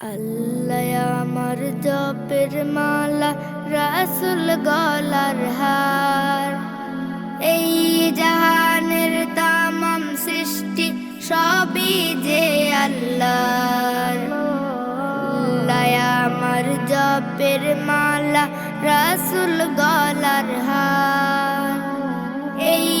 আল্লাহ আমার জপের মালা, রাসুল গলার হার। এই জাহানের তামাম সৃষ্টি সবই যে আল্লাহর। আল্লাহ আমার জপের মালা, রাসুল গলার হার। এই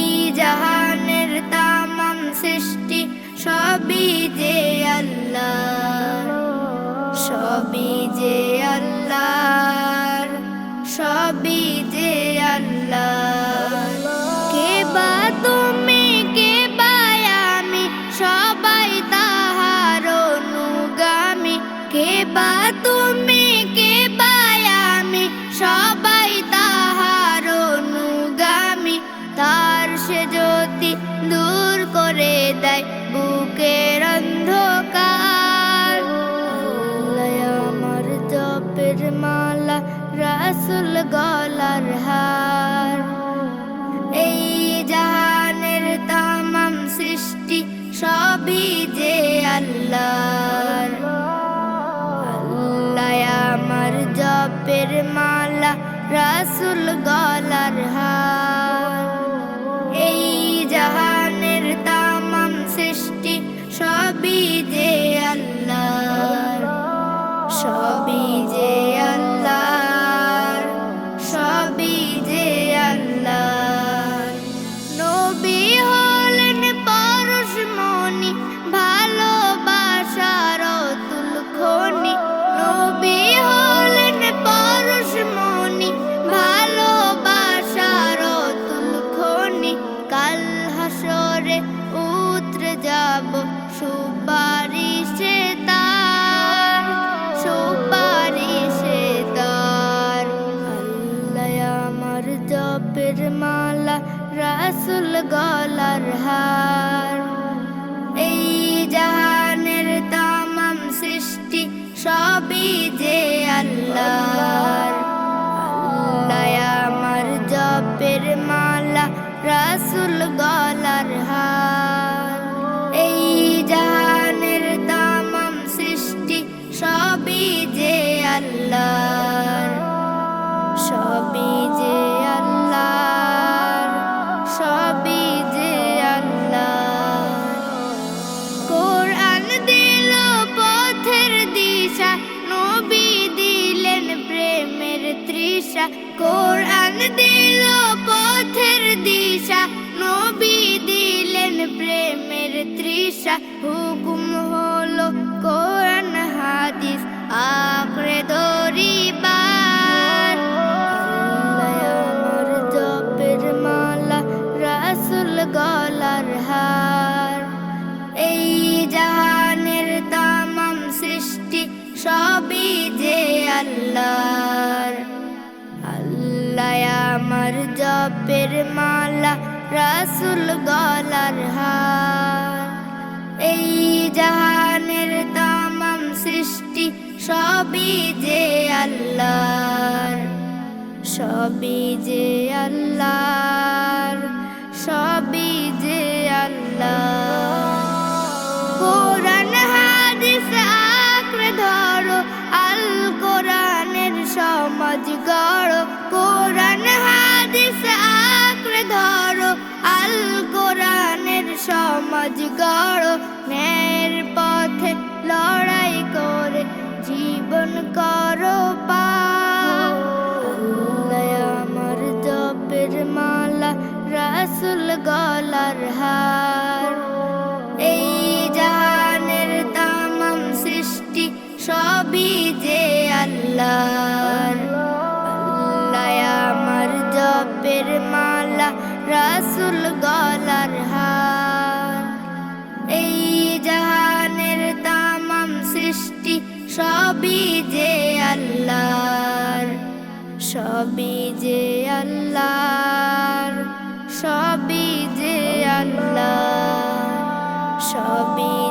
কে বা তুমি কে বায়ামি সবাই তাহার অনুগামী। তার সে জ্যোতি দূর করে দেয় বুকের অন্ধকার। আমার জপের মালা রাসুল গলার জপের মালা রাসুল গলার হার মালা রাসুল গলার হার। এই জাহানের তামাম সৃষ্টি সবই যে আল্লাহর। আল্লাহ আমার জপের মালা, রাসুল গলার হার। এই জাহানের তামাম সৃষ্টি সবই যে আল্লাহর। সবই কোরআন দিল পথের দিশা নবী দিলেন প্রেমের তৃষা। হুকুম হলো কোরআন হাদিস আঁকড়ে আমার জপের মালা, রাসুল গলার হার। এই জাহানের তামাম সৃষ্টি সবই যে আল্লাহর, সবই যে আল্লাহর, সবই যে আল্লাহ। কোরআন, হাদিস, আঁকড়ে ধরো, আল কোরআনের সমাজ গড়ো। হাদিস আঁকড়ে ধরো আল কোরআনের সমাজ গড়ো। ন্যায়ের পথে লড়াই করে জীবন করো পা সবই যে আল্লাহর সবই যে আল্লাহ সবই